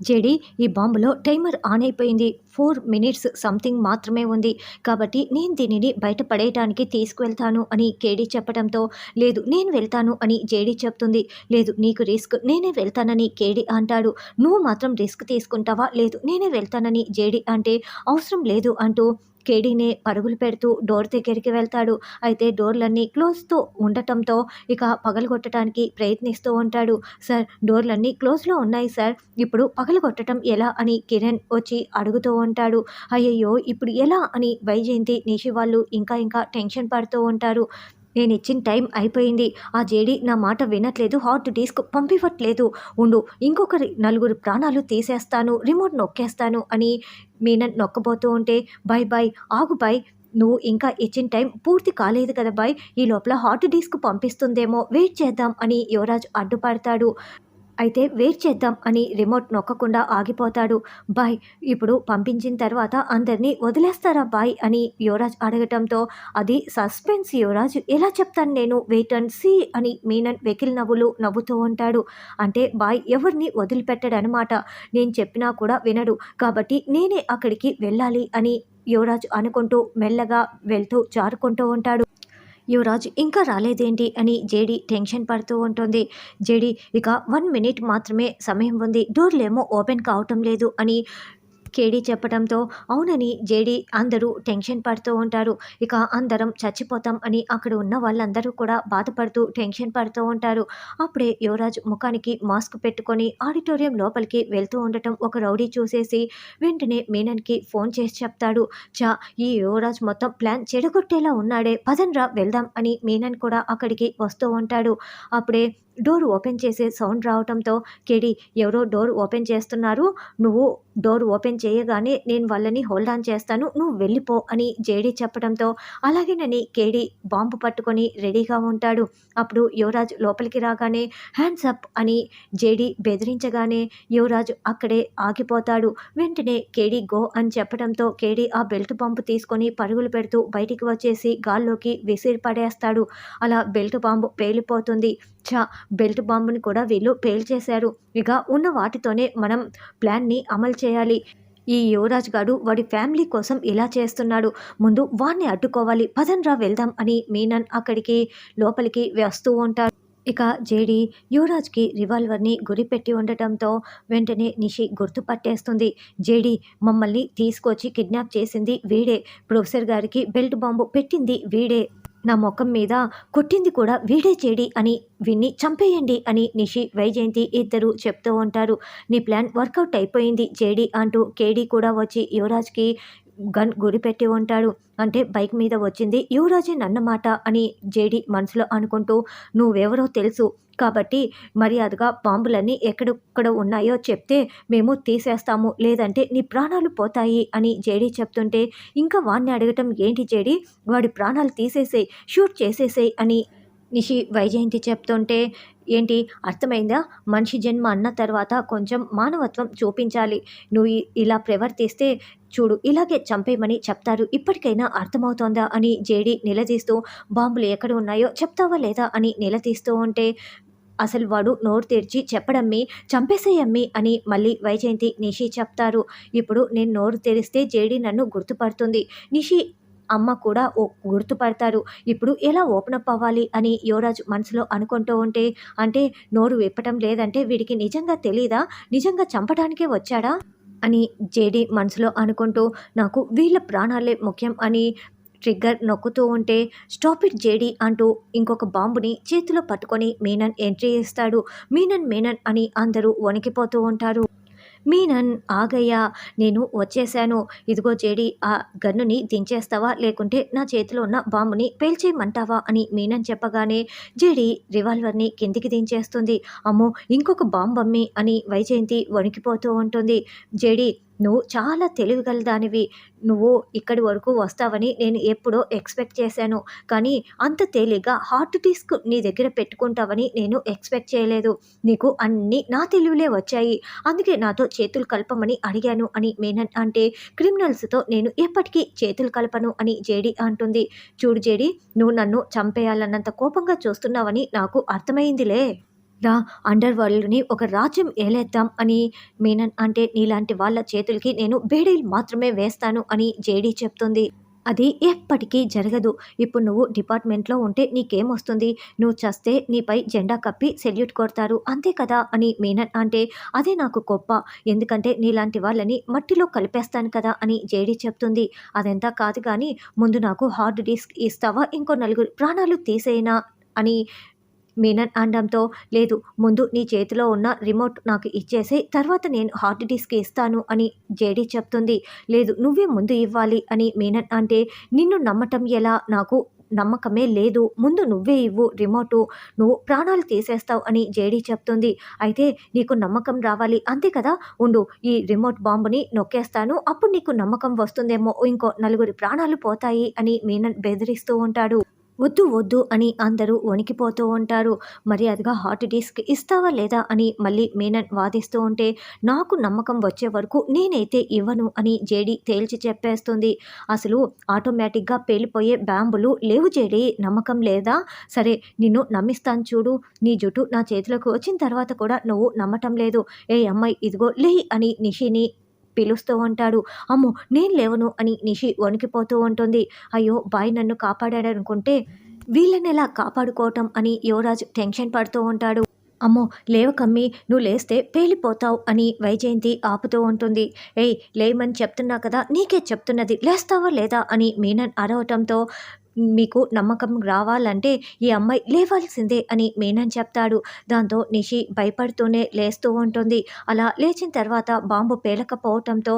JD ఈ బాంబులో timer on అయిపోయింది. ఫోర్ మినిట్స్ సంథింగ్ మాత్రమే ఉంది. కాబట్టి నేను దీనిని బయట పడేయటానికి తీసుకువెళ్తాను అని కేడీ చెప్పడంతో లేదు నేను వెళ్తాను అని జేడీ చెప్తుంది. లేదు నీకు రిస్క్ నేనే వెళ్తానని కేడీ అంటాడు. నువ్వు మాత్రం రిస్క్ తీసుకుంటావా? లేదు నేనే వెళ్తానని జేడీ అంటే అవసరం లేదు అంటూ కేడీనే పరుగులు పెడుతూ డోర్ దగ్గరికి వెళ్తాడు. అయితే డోర్లన్నీ క్లోజ్తో ఉండటంతో ఇక పగలగొట్టడానికి ప్రయత్నిస్తూ ఉంటాడు. సార్ డోర్లన్నీ క్లోజ్లో ఉన్నాయి సార్. ఇప్పుడు పగలగొట్టడం ఎలా? అని కిరణ్ వచ్చి అడుగుతూ ఉంటాడు. అయ్యయ్యో ఇప్పుడు ఎలా? అని వైజయంతి నిషి వాళ్ళు ఇంకా ఇంకా టెన్షన్ పడుతూ ఉంటారు. నేను ఇచ్చిన టైం అయిపోయింది. ఆ జేడి నా మాట వినట్లేదు హాట్ డిస్క్ పంపివ్వట్లేదు. ఉండు ఇంకొకరి నలుగురు ప్రాణాలు తీసేస్తాను రిమోట్ నొక్కేస్తాను అని మీనన్ నొక్కబోతూ ఉంటే బై బై ఆగు బై నువ్వు ఇంకా ఇచ్చిన టైం పూర్తి కాలేదు కదా బాయ్ ఈ లోపల హాట్ డిస్క్ పంపిస్తుందేమో వెయిట్ చేద్దాం అని యువరాజ్ అడ్డుపడతాడు. అయితే వెయిట్ చేద్దాం అని రిమోట్ నొక్కకుండా ఆగిపోతాడు. బాయ్ ఇప్పుడు పంపించిన తర్వాత అందరినీ వదిలేస్తారా బాయ్ అని యువరాజ్ అడగటంతో అది సస్పెన్స్ యువరాజ్ ఎలా చెప్తాను నేను? వెయిట్ అండ్ సీ అని మీనన్ వెకిల్ నవ్వులు నవ్వుతూ ఉంటాడు. అంటే బాయ్ ఎవరిని వదిలిపెట్టడనమాట నేను చెప్పినా కూడా వినడు. కాబట్టి నేనే అక్కడికి వెళ్ళాలి అని యువరాజ్ అనుకుంటూ మెల్లగా వెళ్తూ జారుకుంటూ ఉంటాడు. యువరాజ్ ఇంకా రాలేదేంటి అని జేడీ టెన్షన్ పడుతూ ఉంటుంది. జేడీ ఇక వన్ మినిట్ మాత్రమే సమయం ఉంది. డోర్లేమో ఓపెన్ కావటం లేదు అని కేడీ చెప్పడంతో అవునని జేడి అందరూ టెన్షన్ పడుతూ ఉంటారు. ఇక అందరం చచ్చిపోతాం అని అక్కడ ఉన్న వాళ్ళందరూ కూడా బాధపడుతూ టెన్షన్ పడుతూ ఉంటారు. అప్పుడే యువరాజ్ ముఖానికి మాస్క్ పెట్టుకొని ఆడిటోరియం లోపలికి వెళ్తూ ఉండటం ఒక రౌడీ చూసేసి వెంటనే మీనన్కి ఫోన్ చేసి చెప్తాడు. చా ఈ యువరాజ్ మొత్తం ప్లాన్ చెడగొట్టేలా ఉన్నాడే. పదన్రా వెళ్దాం అని మీనన్ కూడా అక్కడికి వస్తూ ఉంటాడు. అప్పుడే డోర్ ఓపెన్ చేసే సౌండ్ రావడంతో కేడి ఎవరో డోర్ ఓపెన్ చేస్తున్నారు. నువ్వు డోర్ ఓపెన్ చేయగానే నేను వాళ్ళని హోల్డ్ ఆన్ చేస్తాను. నువ్వు వెళ్ళిపో అని జేడీ చెప్పడంతో అలాగేనని కేడి బాంబు పట్టుకొని రెడీగా ఉంటాడు. అప్పుడు యువరాజ్ లోపలికి రాగానే హ్యాండ్స్ అప్ అని జేడీ బెదిరించగానే యువరాజ్ అక్కడే ఆగిపోతాడు. వెంటనే కేడీ గో అని చెప్పడంతో కేడీ ఆ బెల్ట్ బాంబు తీసుకొని పరుగులు పెడుతూ బయటికి వచ్చేసి గాల్లోకి విసిరి పడేస్తాడు అలా బెల్ట్ బాంబు పేలిపోతుంది. చ బెల్ట్ బాంబుని కూడా వీళ్ళు పేల్చేశారు ఇక ఉన్న వాటితోనే మనం ప్లాన్ని అమలు చేయాలి. ఈ యువరాజ్ గాడు వాడి ఫ్యామిలీ కోసం ఇలా చేస్తున్నాడు. ముందు వాడిని అడ్డుకోవాలి. పదన్రా వెళ్దాం అని మీనన్ అక్కడికి లోపలికి వస్తూ ఉంటారు ఇక జేడి యువరాజ్కి రివాల్వర్ని గురిపెట్టి ఉండటంతో వెంటనే నిషి గుర్తుపట్టేస్తుంది జేడి మమ్మల్ని తీసుకొచ్చి కిడ్నాప్ చేసింది వీడే. ప్రొఫెసర్ గారికి బెల్ట్ బాంబు పెట్టింది వీడే. నా ముఖం మీద కొట్టింది కూడా వీడే చేడి అని విన్ని చంపేయండి అని నిషి వైజయంతి ఇద్దరు చెప్తూ ఉంటారు. నీ ప్లాన్ వర్కౌట్ అయిపోయింది జేడి అంటూ కేడీ కూడా వచ్చి యువరాజ్కి గన్ గురిపెట్టి ఉంటాడు. అంటే బైక్ మీద వచ్చింది యువరాజే నన్నమాట అని జేడి మనసులో అనుకుంటూ నువ్వెవరో తెలుసు. కాబట్టి మర్యాదగా బాంబులన్నీ ఎక్కడెక్కడ ఉన్నాయో చెప్తే మేము తీసేస్తాము. లేదంటే నీ ప్రాణాలు పోతాయి అని జేడీ చెప్తుంటే ఇంకా వాడిని అడగటం ఏంటి జేడీ? వాడి ప్రాణాలు తీసేసేయి షూట్ చేసేసేయి అని నిషి వైజయంతి చెప్తుంటే ఏంటి అర్థమైందా? మనిషి జన్మ అన్న తర్వాత కొంచెం మానవత్వం చూపించాలి. నువ్వు ఇలా ప్రవర్తిస్తే చూడు ఇలాగే చంపేయమని చెప్తారు. ఇప్పటికైనా అర్థమవుతోందా అని జేడి నిలదీస్తూ బాంబులు ఎక్కడ ఉన్నాయో చెప్తావా లేదా? అని నిలదీస్తూ ఉంటే అసలు వాడు నోరు తెరిచి చెప్పడమ్మి చంపేసేయమ్మి అని మళ్ళీ వైజయంతి నిషి చెప్తారు. ఇప్పుడు నేను నోరు తెరిస్తే జేడి నన్ను గుర్తుపడుతుంది. నిషి అమ్మ కూడా ఓ గుర్తుపడతారు. ఇప్పుడు ఎలా ఓపెన్ అప్ అవ్వాలి? అని యువరాజు మనసులో అనుకుంటూ ఉంటే అంటే నోరు విప్పటం లేదంటే వీడికి నిజంగా తెలీదా? నిజంగా చంపడానికే వచ్చాడా? అని జేడి మనసులో అనుకుంటూ నాకు వీళ్ళ ప్రాణాలే ముఖ్యం అని ట్రిగ్గర్ నొక్కుతూ ఉంటే స్టాప్ ఇట్ జేడి అంటూ ఇంకొక బాంబుని చేతిలో పట్టుకొని మీనన్ ఎంట్రీ ఇస్తాడు. మీనన్ మీనన్ అని అందరూ వణికిపోతూ ఉంటారు. మీనన్ ఆగయ్యా నేను వచ్చేసాను ఇదిగో జేడి ఆ గన్నుని దించేస్తావా? లేకుంటే నా చేతిలో ఉన్న బాంబుని పేల్చేయమంటావా? అని మీనన్ చెప్పగానే జేడి రివాల్వర్ని కిందికి దించేస్తుంది. అమ్మో ఇంకొక బాంబమ్మి అని వైజయంతి వణికిపోతూ ఉంటుంది. జేడి నువ్వు చాలా తెలివిగలదానివి. నువ్వు ఇక్కడి వరకు వస్తావని నేను ఎప్పుడో ఎక్స్పెక్ట్ చేశాను. కానీ అంత తేలిగ్గా హార్ట్ డిస్క్ నీ దగ్గర పెట్టుకుంటావని నేను ఎక్స్పెక్ట్ చేయలేదు. నీకు అన్నీ నా తెలివిలే వచ్చాయి. అందుకే నాతో చేతులు కలపమని అడిగాను అని మేనన్ అంటే క్రిమినల్స్తో నేను ఎప్పటికీ చేతులు కలపను అని జేడి అంటుంది. చూడు జేడి నువ్వు నన్ను చంపేయాలన్నంత కోపంగా చూస్తున్నావని నాకు అర్థమైందిలే. రా అండర్ వరల్డ్ని ఒక రాజ్యం ఏలేద్దాం అని మీనన్ అంటే నీలాంటి వాళ్ళ చేతులకి నేను బేడీలు మాత్రమే వేస్తాను అని జేడీ చెప్తుంది. అది ఎప్పటికీ జరగదు. ఇప్పుడు నువ్వు డిపార్ట్మెంట్లో ఉంటే నీకేమొస్తుంది? నువ్వు చస్తే నీపై జెండా కప్పి సెల్యూట్ కొడతారు. అంతే కదా? అని మీనన్ అంటే అదే నాకు గొప్ప ఎందుకంటే నీలాంటి వాళ్ళని మట్టిలో కలిపేస్తాను కదా? అని జేడీ చెప్తుంది. అదంతా కాదు కానీ ముందు నాకు హార్డ్ డిస్క్ ఇస్తావా? ఇంకో నలుగురు ప్రాణాలు తీసేయనా? అని మీనన్ అనడంతో లేదు ముందు నీ చేతిలో ఉన్న రిమోట్ నాకు ఇచ్చేసి తర్వాత నేను హార్డ్ డిస్క్ ఇస్తాను అని జేడీ చెప్తుంది. లేదు నువ్వే ముందు ఇవ్వాలి అని మీనన్ అంటే నిన్ను నమ్మటం ఎలా? నాకు నమ్మకమే లేదు. ముందు నువ్వే ఇవ్వు రిమోటు. నువ్వు ప్రాణాలు తీసేస్తావు అని జేడీ చెప్తుంది. అయితే నీకు నమ్మకం రావాలి. అంతే కదా? ఉండు ఈ రిమోట్ బాంబుని నొక్కేస్తాను. అప్పుడు నీకు నమ్మకం వస్తుందేమో ఇంకో నలుగురి ప్రాణాలు పోతాయి అని మీనన్ బెదిరిస్తూ ఉంటాడు. వద్దు వద్దు అని అందరూ వణికిపోతూ ఉంటారు. మర్యాదగా హాట్ డిస్క్ ఇస్తావా లేదా అని మళ్ళీ మీనన్ వాదిస్తూ ఉంటే నాకు నమ్మకం వచ్చే వరకు నేనైతే ఇవ్వను అని జేడి తేల్చి చెప్పేస్తుంది. అసలు ఆటోమేటిక్గా పేలిపోయే బ్యాంబులు లేవు జేడి నమ్మకం లేదా? సరే నిన్ను నమ్మిస్తాను చూడు. నీ జుట్టు నా చేతిలోకి వచ్చిన తర్వాత కూడా నువ్వు నమ్మటం లేదు. ఏ అమ్మాయి ఇదిగో లే అని నిషిని పిలుస్తూ ఉంటాడు. అమ్మో నేను లేవను అని నిషి వణికిపోతూ ఉంటుంది. అయ్యో బాయ్ నన్ను కాపాడాడనుకుంటే వీళ్ళని ఎలా కాపాడుకోవటం అని యువరాజ్ టెన్షన్ పడుతూ ఉంటాడు. అమ్మో లేవకమ్మి నువ్వు లేస్తే పేలిపోతావు అని వైజయంతి ఆపుతూ ఉంటుంది. ఏయ్ లేమని చెప్తున్నా కదా నీకే చెప్తున్నది లేస్తావా లేదా అని మీనన్ అరవటంతో మీకు నమ్మకం రావాలంటే ఈ అమ్మాయి లేవాల్సిందే అని మీనన్ చెప్తాడు. దాంతో నిషి భయపడుతూనే లేస్తూ ఉంటుంది. అలా లేచిన తర్వాత బాంబు పేలకపోవటంతో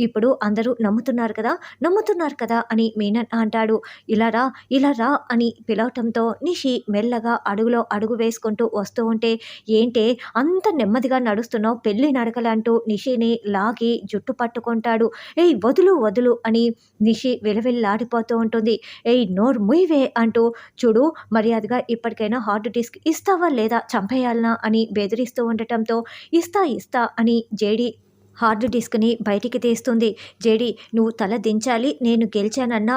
ఇప్పుడు అందరూ నమ్ముతున్నారు కదా నమ్ముతున్నారు కదా అని మీనన్ అంటాడు. ఇలా రా ఇలా రా అని పిలవటంతో నిషి మెల్లగా అడుగులో అడుగు వేసుకుంటూ వస్తూ ఉంటే ఏంటే అంత నెమ్మదిగా నడుస్తున్నావు పెళ్ళి నడకలంటూ నిషిని లాగి జుట్టు పట్టుకుంటాడు. ఏయ్ వదులు వదులు అని నిషి విలవిల్లాడిపోతూ ఉంటుంది. ఏయ్ నోర్ ముయివే అంటూ చూడు మర్యాదగా ఇప్పటికైనా హార్డ్ డిస్క్ ఇస్తావా లేదా చంపేయాలనా అని బెదిరిస్తూ ఉండటంతో ఇస్తా ఇస్తా అని జేడి హార్డ్ డిస్క్ని బయటికి తీస్తుంది. జేడి నువ్వు తల దించాలి నేను గెలిచానన్న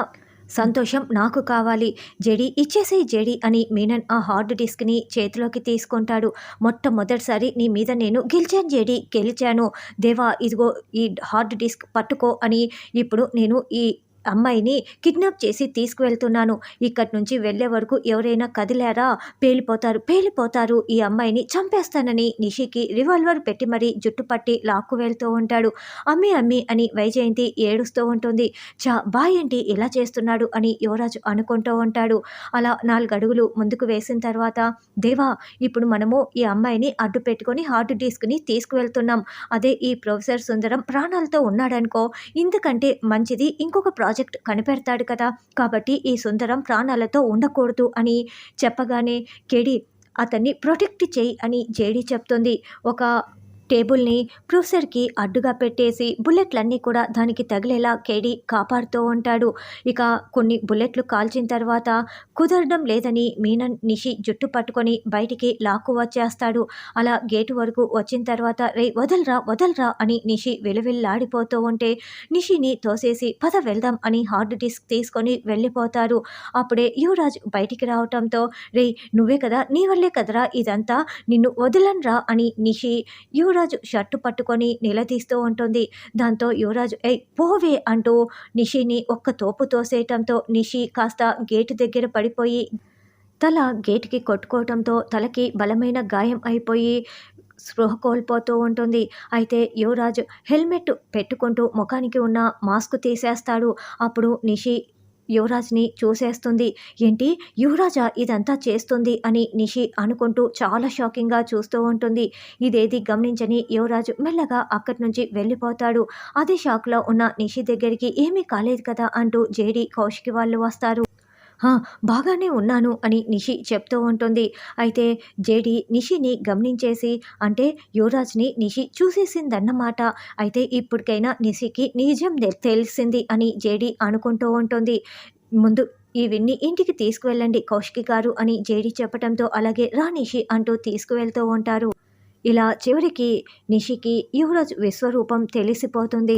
సంతోషం నాకు కావాలి. జెడి ఇచ్చేసే జెడి అని మీనన్ ఆ హార్డ్ డిస్క్ని చేతిలోకి తీసుకుంటాడు. మొట్టమొదటిసారి నీ మీద నేను గెలిచాను జెడి గెలిచాను. దేవా ఇదిగో ఈ హార్డ్ డిస్క్ పట్టుకో అని ఇప్పుడు నేను ఈ అమ్మాయిని కిడ్నాప్ చేసి తీసుకువెళ్తున్నాను. ఇక్కడి నుంచి వెళ్ళే వరకు ఎవరైనా కదిలారా? పేలిపోతారు పేలిపోతారు. ఈ అమ్మాయిని చంపేస్తానని నిషికి రివాల్వర్ పెట్టి మరీ జుట్టు పట్టి లాక్కు వెళ్తూ ఉంటాడు. అమ్మి అమ్మి అని వైజయంతి ఏడుస్తూ ఉంటుంది. చా బాయేంటి ఏంటి ఇలా చేస్తున్నాడు అని యువరాజు అనుకుంటూ ఉంటాడు. అలా నాలుగు అడుగులు ముందుకు వేసిన తర్వాత దేవా ఇప్పుడు మనము ఈ అమ్మాయిని అడ్డు పెట్టుకొని హార్డ్ డిస్క్ని తీసుకువెళ్తున్నాం. అదే ఈ ప్రొఫెసర్ సుందరం ప్రాణాలతో ఉన్నాడనుకో ఇందుకంటే మంచిది ఇంకొక ప్రాజెక్ట్ ప్రాజెక్ట్ కనిపెడతాడు కదా. కాబట్టి ఈ సుందరం ప్రాణాలతో ఉండకూడదు అని చెప్పగానే కేడి అతన్ని ప్రొటెక్ట్ చేయి అని జేడి చెప్తుంది. ఒక టేబుల్ని ప్రొఫెసర్కి అడ్డుగా పెట్టేసి బుల్లెట్లన్నీ కూడా దానికి తగిలేలా కేడి కాపాడుతూ ఉంటాడు. ఇక కొన్ని బుల్లెట్లు కాల్చిన తర్వాత కుదరడం లేదని మీనన్ నిషి జుట్టు పట్టుకొని బయటికి లాక్కు వచ్చేస్తాడు. అలా గేటు వరకు వచ్చిన తర్వాత రే వదలరా వదలరా అని నిషి వెలువెల్లాడిపోతూ ఉంటే నిషిని తోసేసి పద వెళ్దాం అని హార్డ్ డిస్క్ తీసుకొని వెళ్ళిపోతారు. అప్పుడే యువరాజ్ బయటికి రావటంతో రే నువ్వే కదా నీ వల్లే కదరా ఇదంతా నిన్ను వదలనరా అని నిషి యువరాజ్ యువరాజు షర్టు పట్టుకొని నిలదీస్తూ ఉంటుంది. దాంతో యువరాజు ఏ పోవే అంటూ నిషిని ఒక్క తోపు తోసేయటంతో నిషి కాస్త గేటు దగ్గర పడిపోయి తల గేటుకి కొట్టుకోవటంతో తలకి బలమైన గాయం అయిపోయి స్పృహ కోల్పోతూ ఉంటుంది. అయితే యువరాజు హెల్మెట్ పెట్టుకుంటూ ముఖానికి ఉన్న మాస్క్ తీసేస్తాడు. అప్పుడు నిషి యువరాజ్ని చూసేస్తుంది. ఏంటి? యువరాజా ఇదంతా చేస్తుంది అని నిషి అనుకుంటూ చాలా షాకింగ్గా చూస్తూ ఉంటుంది. ఇదేది గమనించని యువరాజు మెల్లగా అక్కడి నుంచి వెళ్ళిపోతాడు. అదే షాక్లో ఉన్న నిషి దగ్గరికి ఏమీ కాలేదు కదా అంటూ జేడి కౌశికి వాళ్ళు వస్తారు. బాగానే ఉన్నాను అని నిషి చెప్తూ ఉంటుంది. అయితే జేడి నిషిని గమనించేసి అంటే యువరాజ్ని నిషి చూసేసిందన్నమాట. అయితే ఇప్పటికైనా నిషికి నిజం తెలిసింది అని జేడి అనుకుంటూ ఉంటుంది. ముందు ఇవన్నీ ఇంటికి తీసుకువెళ్ళండి కౌశికి గారు అని జేడి చెప్పడంతో అలాగే రా నిషి అంటూ తీసుకువెళ్తూ ఉంటారు. ఇలా చివరికి నిషికి యువరాజ్ విశ్వరూపం తెలిసిపోతుంది.